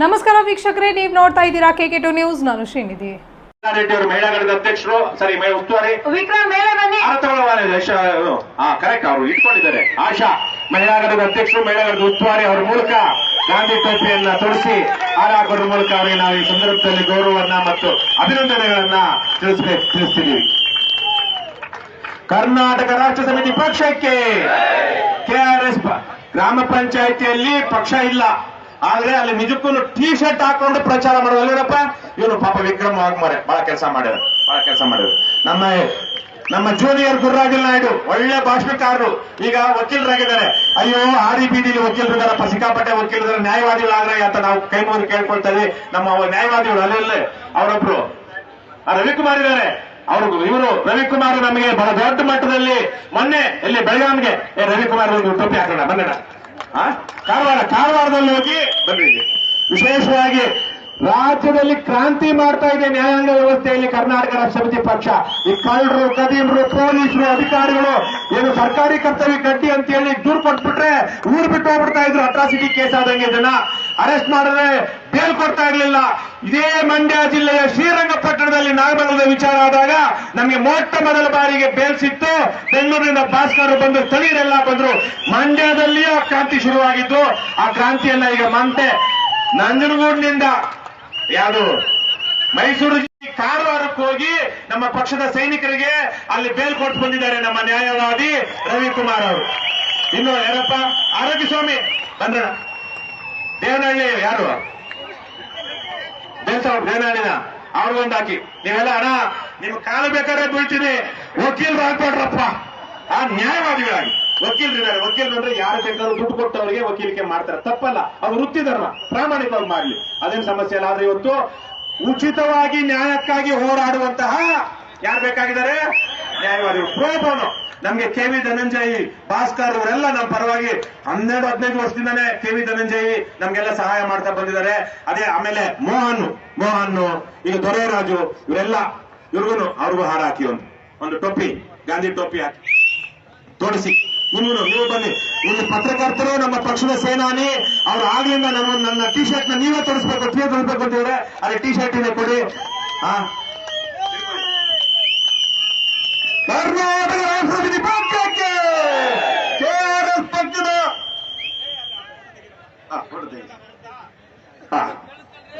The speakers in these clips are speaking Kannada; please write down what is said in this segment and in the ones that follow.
ನಮಸ್ಕಾರ ವೀಕ್ಷಕರೇ ನೀವು ನೋಡ್ತಾ ಇದ್ದೀರಾ ಕೆ ಕೆ ಟು ನ್ಯೂಸ್ ನಾನು ಶ್ರೀನಿಧಿ. ರೆಡ್ಡಿ ಅವರು ಮಹಿಳಾ ಘಟಕದ ಅಧ್ಯಕ್ಷರು ಸರಿ ಮೈ ಉಸ್ತುವಾರಿ. ವಿಕ್ರಮ್ ಮೇಲೆ ಬನ್ನಿ. ಹಾ ಕರೆಕ್ಟ್ ಅವರು ಇಟ್ಕೊಂಡಿದ್ದಾರೆ. ಆಶಾ ಮಹಿಳಾ ಘಟಕದ ಅಧ್ಯಕ್ಷರು ಮಹಿಳಾ ಘಟಕದ ಉಸ್ತುವಾರಿ ಅವರ ಮೂಲಕ ಗಾಂಧಿ ಟೋಪಿಯನ್ನ ತೊಡಿಸಿ ಹಾರ ಮೂಲಕ ಅವರಿಗೆ ನಾವು ಈ ಸಂದರ್ಭದಲ್ಲಿ ಗೌರವವನ್ನ ಮತ್ತು ಅಭಿನಂದನೆಗಳನ್ನ ತಿಳಿಸ್ಬೇಕು ತಿಳಿಸ್ತಿದ್ದೀವಿ. ಕರ್ನಾಟಕ ರಾಷ್ಟ್ರ ಸಮಿತಿ ಪಕ್ಷಕ್ಕೆ ಕೆಆರ್ಎಸ್ ಗ್ರಾಮ ಪಂಚಾಯತಿಯಲ್ಲಿ ಪಕ್ಷ ಇಲ್ಲ. ಆದ್ರೆ ಅಲ್ಲಿ ನಿಜಕ್ಕೂ ಟೀ ಶರ್ಟ್ ಹಾಕೊಂಡು ಪ್ರಚಾರ ಮಾಡೋದಲ್ಲಪ್ಪ ಇವನು ಪಾಪ ವಿಕ್ರಮ್ ವಾಗ್ಮಾರೆ ಬಹಳ ಕೆಲಸ ಮಾಡಿದ್ರು ಬಹಳ ಕೆಲಸ ಮಾಡಿದ್ರು ನಮ್ಮ ನಮ್ಮ ಜೂನಿಯರ್ ಗುರುರಾಜಲ್ ನಾಯ್ಡು. ಒಳ್ಳೆ ಭಾಷಣಕಾರರು. ಈಗ ವಕೀಲರಾಗಿದ್ದಾರೆ. ಅಯ್ಯೋ ಆದಿ ಬೀದಿಲಿ ವಕೀಲರಿದ್ದಾರಪ್ಪ. ಸಿಕ್ಕಾಪಟ್ಟೆ ವಕೀಲರು ನ್ಯಾಯವಾದಿಗಳಾದ್ರೆ ಅಂತ ನಾವು ಕೈ ಮುಗಿದು ಕೇಳ್ಕೊಳ್ತಾ ಇದ್ವಿ ನಮ್ಮ ನ್ಯಾಯವಾದಿಗಳು ಅಲ್ಲೇ ಅವರೊಬ್ರು. ರವಿಕುಮಾರ್ ಇದ್ದಾರೆ. ಅವರು ಇವರು ರವಿಕುಮಾರ್ ನಮಗೆ ಬಹಳ ದೊಡ್ಡ ಮಟ್ಟದಲ್ಲಿ ಮೊನ್ನೆ ಇಲ್ಲಿ ಬೆಳಗಾವಿಗೆ. ರವಿಕುಮಾರ್ ಒಂದು ಟೋಪಿ ಹಾಕೋಣ. ಆ ಕಾರವಾರ, ಕಾರವಾರದಲ್ಲಿ ಹೋಗಿ ಬನ್ನಿ ವಿಶೇಷವಾಗಿ ರಾಜ್ಯದಲ್ಲಿ ಕ್ರಾಂತಿ ಮಾಡ್ತಾ ಇದೆ ನ್ಯಾಯಾಂಗ ವ್ಯವಸ್ಥೆಯಲ್ಲಿ ಕರ್ನಾಟಕ ರಾಷ್ಟ್ರ ಸಮಿತಿ ಪಕ್ಷ. ಈ ಕಳ್ಳರು, ಕದೀಮರು, ಪೊಲೀಸರು, ಅಧಿಕಾರಿಗಳು, ಏನು ಸರ್ಕಾರಿ ಕರ್ತವ್ಯ ಗಟ್ಟಿ ಅಂತ ಹೇಳಿ ದೂರು ಕೊಟ್ಬಿಟ್ರೆ ಊರ್ ಬಿಟ್ಟು ಹೋಗ್ಬಿಡ್ತಾ ಇದ್ರು. ಅಟ್ರಾಸಿಟಿ ಕೇಸ್ ಆದಂಗೆ ಜನ ಅರೆಸ್ಟ್ ಮಾಡಿದ್ರೆ ಬೇಲ್ ಕೊಡ್ತಾ ಇರಲಿಲ್ಲ. ಇದೇ ಮಂಡ್ಯ ಜಿಲ್ಲೆಯ ಶ್ರೀರಂಗಪಟ್ಟಣದಲ್ಲಿ ನಾಗಮಂಗಲದ ವಿಚಾರ ಆದಾಗ ನಮಗೆ ಮೊಟ್ಟ ಮೊದಲ ಬಾರಿಗೆ ಬೇಲ್ ಸಿಕ್ತು. ಬೆಂಗಳೂರಿನಿಂದ ಭಾಸ್ಕರ್ ಬಂದು ಸ್ಥಳೀಯರೆಲ್ಲ ಬಂದ್ರು. ಮಂಡ್ಯದಲ್ಲಿಯೂ ಆ ಕ್ರಾಂತಿ ಶುರುವಾಗಿದ್ದು. ಆ ಕ್ರಾಂತಿಯನ್ನ ಈಗ ಮಂತೆ ನಂಜನಗೂಡಿನಿಂದ ಯಾವುದು? ಮೈಸೂರು ಕಾರವಾರಕ್ಕೆ ಹೋಗಿ ನಮ್ಮ ಪಕ್ಷದ ಸೈನಿಕರಿಗೆ ಅಲ್ಲಿ ಬೇಲ್ ಕೊಟ್ಟು ಬಂದಿದ್ದಾರೆ ನಮ್ಮ ನ್ಯಾಯವಾದಿ ರವಿಕುಮಾರ್ ಅವರು. ಇನ್ನು ಯಾರಪ್ಪ? ಆರೋಗ್ಯ ಸ್ವಾಮಿ, ಬಂದ್ರಣ. ದೇವನಹಳ್ಳಿ ಯಾರು? ದೇವಸ್ಥಾನ ದೇವನಹಳ್ಳಿನ? ಅವ್ರಿಗೊಂದು ಹಾಕಿ. ನೀವೆಲ್ಲ ಅಣ್ಣ ನಿಮ್ ಕಾಲ ಬೇಕಾದ್ರೆ ಬೀಳ್ತೀನಿ. ವಕೀಲರು ಹಾಕ್ಬೇಡ್ರಪ್ಪ ಆ ನ್ಯಾಯವಾದಿಗಳಾಗಿ. ವಕೀಲರಿದ್ದಾರೆ ವಕೀಲರು ಅಂದ್ರೆ ಯಾರು ಬೇಕಾದ್ರೂ ದುಡ್ಡು ಕೊಟ್ಟವರಿಗೆ ವಕೀಲಿಕೆ ಮಾಡ್ತಾರೆ. ತಪ್ಪಲ್ಲ. ಅವ್ರು ವೃತ್ತಿ ಧರ್ಮ. ಪ್ರಾಮಾಣಿಕವಾಗಿ ಮಾಡಲಿ. ಅದೇನು ಸಮಸ್ಯೆ ಇಲ್ಲ. ಆದ್ರೆ ಇವತ್ತು ಉಚಿತವಾಗಿ ನ್ಯಾಯಕ್ಕಾಗಿ ಹೋರಾಡುವಂತಹ ಯಾರು ಬೇಕಾಗಿದ್ದಾರೆ? ನ್ಯಾಯವಾದಿಗಳು. ಪ್ರೋಬೋನು ನಮ್ಗೆ ಕೆ ವಿ ಧನಂಜಯಿ, ಭಾಸ್ಕರ್ ಇವರೆಲ್ಲ ನಮ್ಮ ಪರವಾಗಿ ಹನ್ನೆರಡು, ಹದಿನೈದು ವರ್ಷದಿಂದಾನೇ ಕೆ ವಿ ಧನಂಜಯಿ ನಮ್ಗೆಲ್ಲ ಸಹಾಯ ಮಾಡ್ತಾ ಬಂದಿದ್ದಾರೆ. ಅದೇ ಆಮೇಲೆ ಮೋಹನ್ ಮೋಹನ್, ಈಗ ದೊರೆರಾಜು ಇವರೆಲ್ಲ ಇವ್ರಿಗೂ ಅವ್ರಿಗೂ ಹಾರ ಹಾಕಿ ಒಂದು ಒಂದು ಟೋಪಿ ಗಾಂಧಿ ಟೊಪ್ಪಿ ಹಾಕಿ ತೋರಿಸಿ. ನೀವು ನೀವು ಬನ್ನಿ. ಇಲ್ಲಿ ಪತ್ರಕರ್ತರು, ನಮ್ಮ ಪಕ್ಷದ ಸೇನಾನಿ, ಅವ್ರು ಆಗ್ಲಿಂದ ನಾನು ನನ್ನ ಟಿ ಶರ್ಟ್ನ ನೀವೇ ತೋರಿಸ್ಬೇಕು ಟೀ ತೋರಿಸ್ಬೇಕು ಅಂತಿದ್ರೆ ಅದೇ ಟಿ ಶರ್ಟ್ ಇದೆ ಕೊಡಿ. ಹಾ ಕರ್ನಾಟಕ ರಾಷ್ಟ್ರ ಸಮಿತಿ ಪಕ್ಷಕ್ಕೆ ಕೆಆರ್ಎಸ್ ಪಕ್ಷದ ಹಾ, ಕೊಡ್ತೀನಿ. ಹಾ, ಕೂತ್ಕೊಳ್ಳಿ ಕೂತ್ಕೊಳ್ಳಿ ಕರ್ನಾಟಕ ರಾಷ್ಟ್ರ ಸಮಿತಿ ಪಕ್ಷಕ್ಕೆ ಕೆಆರ್ಎಸ್ ಪಕ್ಷಕ್ಕೆ ಕೆಆರ್ಎಸ್ ಪಕ್ಷದ ಎಲ್ಲ ಸೈನಿಕರಿಗೆ ಕೆಆರ್ಎಸ್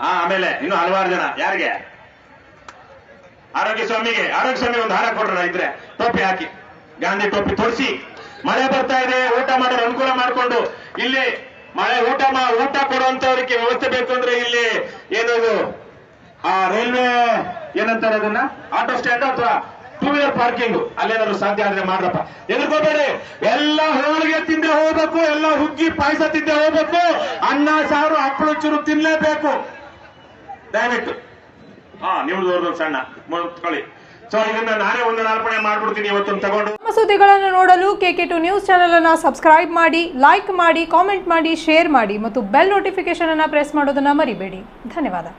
ಹಾ, ಆಮೇಲೆ ಇನ್ನು ಹಲವಾರು ಜನ. ಯಾರಿಗೆ? ಆರೋಗ್ಯ ಸ್ವಾಮಿಗೆ, ಆರೋಗ್ಯ ಸ್ವಾಮಿ ಒಂದು ಹಾರ ಕೊಡ್ರ ಇದ್ರೆ, ಟೋಪಿ ಹಾಕಿ. ಗಾಂಧಿ ಟೋಪಿ ತೋರಿಸಿ ಮಳೆ ಬರ್ತಾ ಇದೆ, ಊಟ ಮಾಡೋರು ಅನುಕೂಲ ಮಾಡಿಕೊಂಡು ಇಲ್ಲಿ ಮಳೆ ಊಟ ಊಟ ಕೊಡುವಂತವ್ರಿಗೆ ವ್ಯವಸ್ಥೆ ಬೇಕು ಅಂದ್ರೆ ಇಲ್ಲಿ ಏನದು ಆ ರೈಲ್ವೆ ಏನಂತಾರೆ ಅದನ್ನ? ಆಟೋ ಸ್ಟ್ಯಾಂಡ್ ಅಥವಾ ಟೂ ವೀಲರ್ ಪಾರ್ಕಿಂಗ್ ಅಲ್ಲೇನಾದ್ರು ಸಾಧ್ಯ ಆದ್ರೆ ಮಾಡ್ರಪ್ಪ. ಎದುರ್ಕೋಬೇಡಿ ಎಲ್ಲ ಹೋಳಿಗೆ ತಿಂದೆ ಹೋಗ್ಬೇಕು, ಎಲ್ಲ ಹುಗ್ಗಿ ಪಾಯಸ ತಿಂದೆ ಹೋಗ್ಬೇಕು. ಅನ್ನ, ಸಾರು, ಹಪ್ಪಳ ಚೂರು ತಿನ್ಲೇಬೇಕು. ದಯವಿಟ್ಟು. ಹಾ, ನಿಮ್ದು ಸಣ್ಣ. ಕಳಿ ಸೊ ಇದನ್ನ ನಾನೇ ಒಂದು ಅರ್ಪಣೆ ಮಾಡ್ಬಿಡ್ತೀನಿ ಇವತ್ತು ತಗೊಂಡು. ನಮ್ಮ ಸುದ್ದಿಗಳನ್ನು ನೋಡಲು K K two news channel ಅನ್ನ ಸಬ್ಸ್ಕ್ರೈಬ್ ಮಾಡಿ ಲೈಕ್ ಮಾಡಿ ಕಾಮೆಂಟ್ ಮಾಡಿ ಶೇರ್ ಮಾಡಿ ಮತ್ತು ಬೆಲ್ ನೋಟಿಫಿಕೇಶನ್ ಅನ್ನ ಪ್ರೆಸ್ ಮಾಡೋದನ್ನ ಮರಿಬೇಡಿ. ಧನ್ಯವಾದ.